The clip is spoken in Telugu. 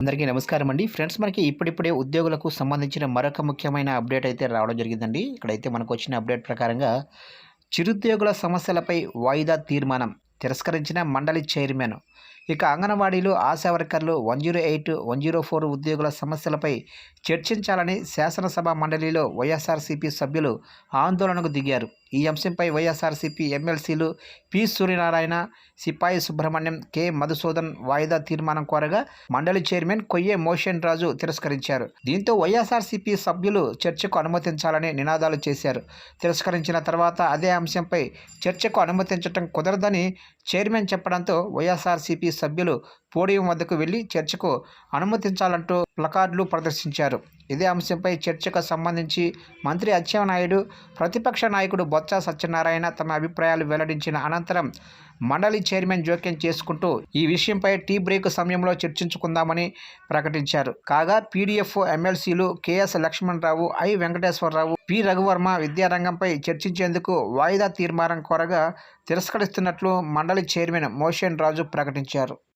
అందరికీ నమస్కారం అండి. ఫ్రెండ్స్ మనకి ఇప్పుడిప్పుడే ఉద్యోగులకు సంబంధించిన మరొక ముఖ్యమైన అప్డేట్ అయితే రావడం జరిగిందండి. ఇక్కడైతే మనకు వచ్చిన అప్డేట్ ప్రకారంగా చిరుద్యోగుల సమస్యలపై వాయిదా తీర్మానం తిరస్కరించిన మండలి చైర్మన్. ఇక అంగన్వాడీలు ఆశా వర్కర్లు one zero eight one zero four ఉద్యోగుల సమస్యలపై చర్చించాలని శాసనసభ మండలిలో వైఎస్ఆర్సీపీ సభ్యులు ఆందోళనకు దిగారు. ఈ అంశంపై వైఎస్ఆర్సీపీ ఎమ్మెల్సీలు పి సూర్యనారాయణ సిపాయి సుబ్రహ్మణ్యం కె మధుసూదన్ వాయిదా తీర్మానం కోరగా మండలి చైర్మన్ కొయ్యే మోషన్ రాజు తిరస్కరించారు. దీంతో వైఎస్ఆర్సీపీ సభ్యులు చర్చకు అనుమతించాలని నినాదాలు చేశారు. తిరస్కరించిన తర్వాత అదే అంశంపై చర్చకు అనుమతించటం కుదరదని చైర్మన్ చెప్పడంతో వైఎస్ఆర్సీపీ సభ్యులు పోడియం వద్దకు వెళ్ళి చర్చకు అనుమతించాలంటూ ప్లకార్డులు ప్రదర్శించారు. ఇదే అంశంపై చర్చకు సంబంధించి మంత్రి అచ్చెన్నాయుడు ప్రతిపక్ష నాయకుడు బొత్స సత్యనారాయణ తమ అభిప్రాయాలు వెల్లడించిన అనంతరం మండలి చైర్మన్ జోక్యం చేసుకుంటూ ఈ విషయంపై టీ బ్రేక్ సమయంలో చర్చించుకుందామని ప్రకటించారు. కాగా పీడీఎఫ్ ఎమ్మెల్సీలు K S Lakshmanarao I Venkateswararao P Raghuvarma విద్యారంగంపై చర్చించేందుకు వాయిదా తీర్మానం కోరగా తిరస్కరిస్తున్నట్లు మండలి చైర్మన్ మోషన్ రాజు ప్రకటించారు.